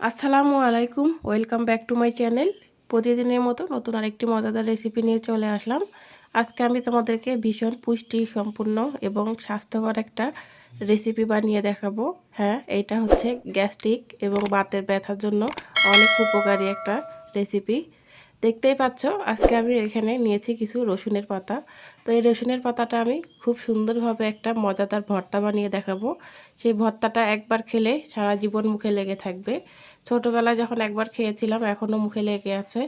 আসসালামু আলাইকুম, welcome back to my channel. প্রতিদিনের মতো নতুন আরেকটি মজাদার রেসিপি নিয়ে চলে আসলাম। আজকে আমি তোমাদেরকে ভীষণ পুষ্টি সম্পূর্ণ এবং স্বাস্থ্যকর একটা রেসিপি বানিয়ে দেখাবো। হ্যাঁ এটা হচ্ছে গ্যাস্ট্রিক এবং বাতের ব্যথার জন্য অনেক উপকারী একটা রেসিপি। দেখতেই পাচ্ছ, আজকে আমি এখানে নিয়েছি কিছু রসুনের পাতা। তো এই রসুনের পাতাটা আমি খুব সুন্দরভাবে একটা মজাদার ভর্তা বানিয়ে দেখাবো। সেই ভর্তাটা একবার খেলে সারা জীবন মুখে লেগে থাকবে। ছোটোবেলায় যখন একবার খেয়েছিলাম, এখনও মুখে লেগে আছে।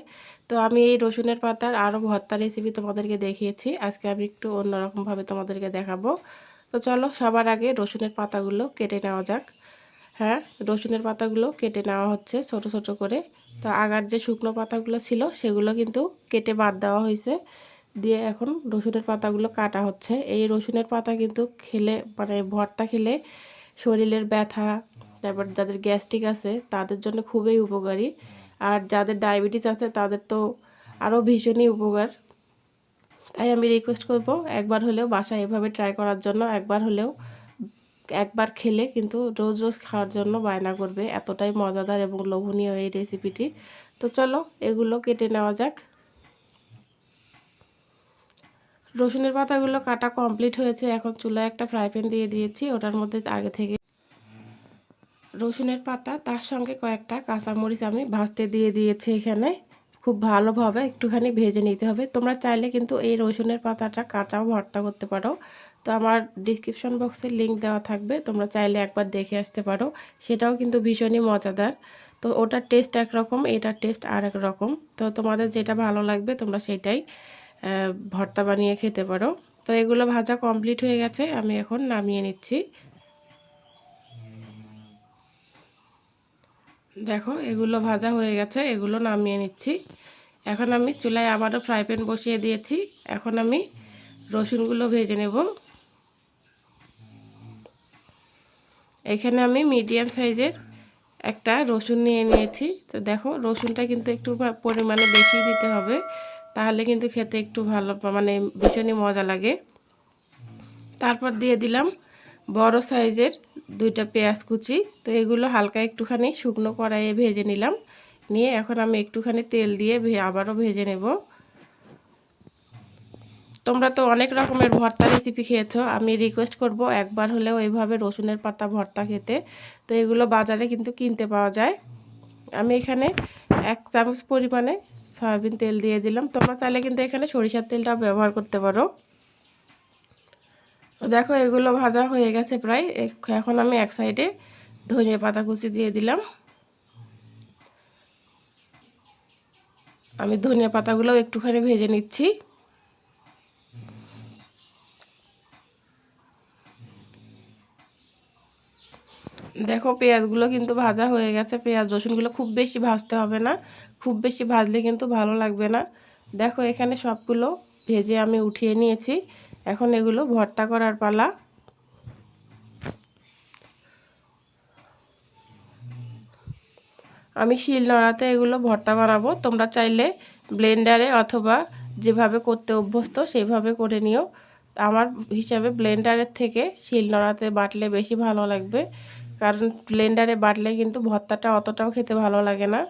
তো আমি এই রসুনের পাতার আরও ভর্তা রেসিপি তোমাদেরকে দেখিয়েছি। আজকে আমি একটু অন্যরকমভাবে তোমাদেরকে দেখাবো। তো চলো, সবার আগে রসুনের পাতাগুলো কেটে নেওয়া যাক। হ্যাঁ রসুনের পাতাগুলো কেটে নেওয়া হচ্ছে ছোট ছোট করে। তো আগার যে শুকনো পাতাগুলো ছিল সেগুলো কিন্তু কেটে বাদ দেওয়া হয়েছে। দিয়ে এখন রসুনের পাতাগুলো কাটা হচ্ছে। এই রসুনের পাতা কিন্তু খেলে মানে ভর্তা খেলে শরীরের ব্যথা, তারপর যাদের গ্যাস্ট্রিক আছে তাদের জন্য খুবই উপকারী। আর যাদের ডায়াবেটিস আছে তাদের তো আরও ভীষণই উপকার। তাই আমি রিকোয়েস্ট করব একবার হলেও বাসায় এভাবে ট্রাই করার জন্য, একবার হলেও একবার খেলে কিন্তু রোজ রোজ খাওয়ার জন্য বায়না করবে এতটাই মজাদার এবং লোভনীয় এই রেসিপিটি তো চলো এগুলো কেটে নেওয়া যাক। রসুনের পাতাগুলো কাটা কমপ্লিট হয়েছে এখন চুলায় একটা ফ্রাই প্যান দিয়ে দিয়েছি ওটার মধ্যে আগে থেকে রসুনের পাতা তার সঙ্গে কয়েকটা কাঁচামরিচ আমি ভাজতে দিয়ে দিয়েছি এখানে। খুব ভালোভাবে একটুখানি ভেজে নিতে হবে। তোমরা চাইলে কিন্তু এই রসুনের পাতাটা কাঁচাও ভর্তা করতে পারো। তো আমার ডিসক্রিপশন বক্সে লিঙ্ক দেওয়া থাকবে, তোমরা চাইলে একবার দেখে আসতে পারো। সেটাও কিন্তু ভীষণই মজাদার। তো ওটার টেস্ট একরকম, এটার টেস্ট আর এক রকম। তো তোমাদের যেটা ভালো লাগবে, তোমরা সেটাই ভর্তা বানিয়ে খেতে পারো। তো এগুলো ভাজা কমপ্লিট হয়ে গেছে, আমি এখন নামিয়ে নিচ্ছি। দেখো, এগুলো ভাজা হয়ে গেছে, এগুলো নামিয়ে নিচ্ছি। এখন আমি চুলায় আবারও ফ্রাই প্যান বসিয়ে দিয়েছি। এখন আমি রসুনগুলো ভেজে নেব। এখানে আমি মিডিয়াম সাইজের একটা রসুন নিয়ে নিয়েছি। তো দেখো, রসুনটা কিন্তু একটু পরিমাণে বেশি দিতে হবে, তাহলে কিন্তু খেতে একটু ভালো মানে ভীষণই মজা লাগে। তারপর দিয়ে দিলাম বড় সাইজের দুইটা পেঁয়াজ কুচি। তো এগুলো হালকা একটুখানি শুকনো কড়াইয়ে ভেজে নিলাম। নিয়ে এখন আমি একটুখানি তেল দিয়ে আবারও ভেজে নেব। তোমরা তো অনেক রকমের ভর্তা রেসিপি খেয়েছো। আমি রিকোয়েস্ট করব একবার হলেও এইভাবে রসুনের পাতা ভর্তা খেতে। তো এগুলো বাজারে কিন্তু কিনতে পাওয়া যায়। আমি এখানে এক চামচ পরিমাণে সয়াবিন তেল দিয়ে দিলাম। তোমরা চাইলে কিন্তু এখানে সরিষার তেলটাও ব্যবহার করতে পারো। দেখো, এগুলো ভাজা হয়ে গেছে প্রায়। এখন আমি এক সাইডে ধনিয়া পাতা কুচি দিয়ে দিলাম। আমি ধনিয়া পাতাগুলো একটুখানি ভেজে নিচ্ছি। দেখো পেঁয়াজগুলো কিন্তু ভাজা হয়ে গেছে। পেঁয়াজ, রসুনগুলো খুব বেশি ভাজতে হবে না। খুব বেশি ভাজলে কিন্তু ভালো লাগবে না। দেখো এখানে সবগুলো ভেজে আমি উঠিয়ে নিয়েছি। এখন এগুলো ভর্তা করার পালা। আমি শিল নড়াতে এগুলো ভর্তা বানাবো। তোমরা চাইলে ব্লেন্ডারে অথবা যেভাবে করতে অভ্যস্ত, সেইভাবে করে নিও। আমার হিসাবে ব্লেন্ডারের থেকে শিল নড়াতে বাটলে বেশি ভালো লাগবে। কারণ ব্লেন্ডারে বাটলে কিন্তু ভর্তাটা অতটাও খেতে ভালো লাগে না।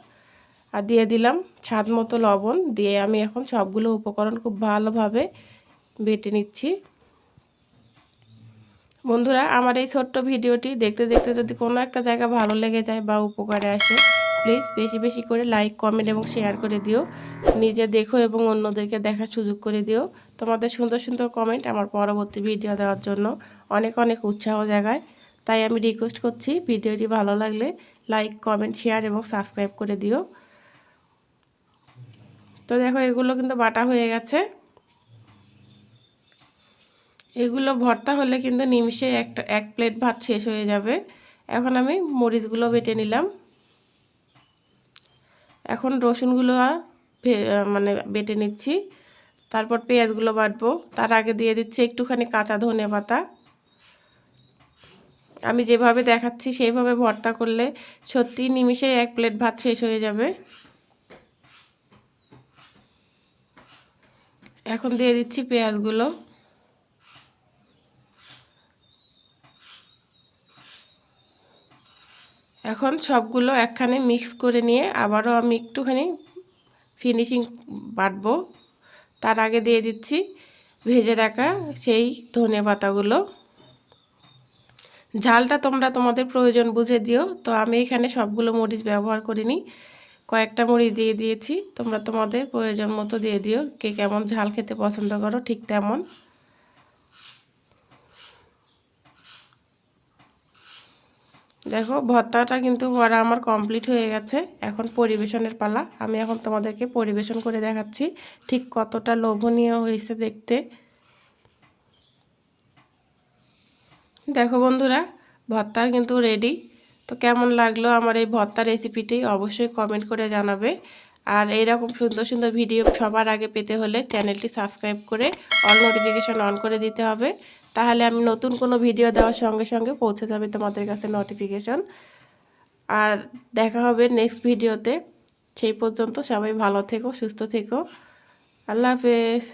আর দিয়ে দিলাম স্বাদ মতো লবণ। দিয়ে আমি এখন সবগুলো উপকরণ খুব ভালোভাবে বেটে নিচ্ছি। বন্ধুরা, আমার এই ছোট্ট ভিডিওটি দেখতে দেখতে যদি কোনো একটা জায়গা ভালো লেগে যায় বা উপকারে আসে প্লিজ বেশি বেশি করে লাইক কমেন্ট এবং শেয়ার করে দিও। নিজে দেখো এবং অন্যদেরকে দেখার সুযোগ করে দিও। তোমাদের সুন্দর সুন্দর কমেন্ট আমার পরবর্তী ভিডিও দেওয়ার জন্য। অনেক অনেক উৎসাহ জাগায়। তাই আমি রিকোয়েস্ট করছি ভিডিওটি ভালো লাগলে লাইক কমেন্ট শেয়ার এবং সাবস্ক্রাইব করে দিও। তো দেখো, এগুলো কিন্তু বাটা হয়ে গেছে। এগুলো ভর্তা হলে কিন্তু নিমিশে একটা, এক প্লেট ভাত শেষ হয়ে যাবে। এখন আমি মরিচগুলো বেটে নিলাম। এখন রসুনগুলো মানে বেটে নিচ্ছি। তারপর পেঁয়াজগুলো বাটবো। তার আগে দিয়ে দিচ্ছি একটুখানি কাঁচা ধনে পাতা। আমি যেভাবে দেখাচ্ছি সেইভাবে ভর্তা করলে সত্যি নিমিষে এক প্লেট ভাত শেষ হয়ে যাবে। এখন দিয়ে দিচ্ছি পেঁয়াজগুলো। এখন সবগুলো একখানে মিক্স করে নিয়ে আবারও আমি একটুখানি ফিনিশিং বাটবো। তার আগে দিয়ে দিচ্ছি ভেজে রাখা সেই ধনে পাতাগুলো। ঝালটা তোমরা তোমাদের প্রয়োজন বুঝে দিও। তো আমি এখানে সবগুলো মরিচ ব্যবহার করিনি। কয়েকটা মরিচ দিয়ে দিয়েছি। তোমরা তোমাদের প্রয়োজন মতো দিয়ে দিও। কে কেমন ঝাল খেতে পছন্দ করো ঠিক তেমন। দেখো, ভর্তাটা কিন্তু করা আমার কমপ্লিট হয়ে গেছে। এখন পরিবেশনের পালা। আমি এখন তোমাদেরকে পরিবেশন করে দেখাচ্ছি ঠিক কতটা লোভনীয় হয়েছে দেখতে। দেখো বন্ধুরা, ভর্তার কিন্তু রেডি তো কেমন লাগল আমার এই ভর্তা রেসিপিটি অবশ্যই কমেন্ট করে জানাবে। আর এইরকম সুন্দর সুন্দর ভিডিও সবার আগে পেতে হলে চ্যানেলটি সাবস্ক্রাইব করে অল নোটিফিকেশন অন করে দিতে হবে। তাহলে আমি নতুন কোনো ভিডিও দেওয়ার সঙ্গে সঙ্গে পৌঁছে যাবে তোমাদের কাছে নোটিফিকেশন আর দেখা হবে নেক্সট ভিডিওতে সেই পর্যন্ত সবাই ভালো থেকো, সুস্থ থেকো। আল্লাহ হাফেজ।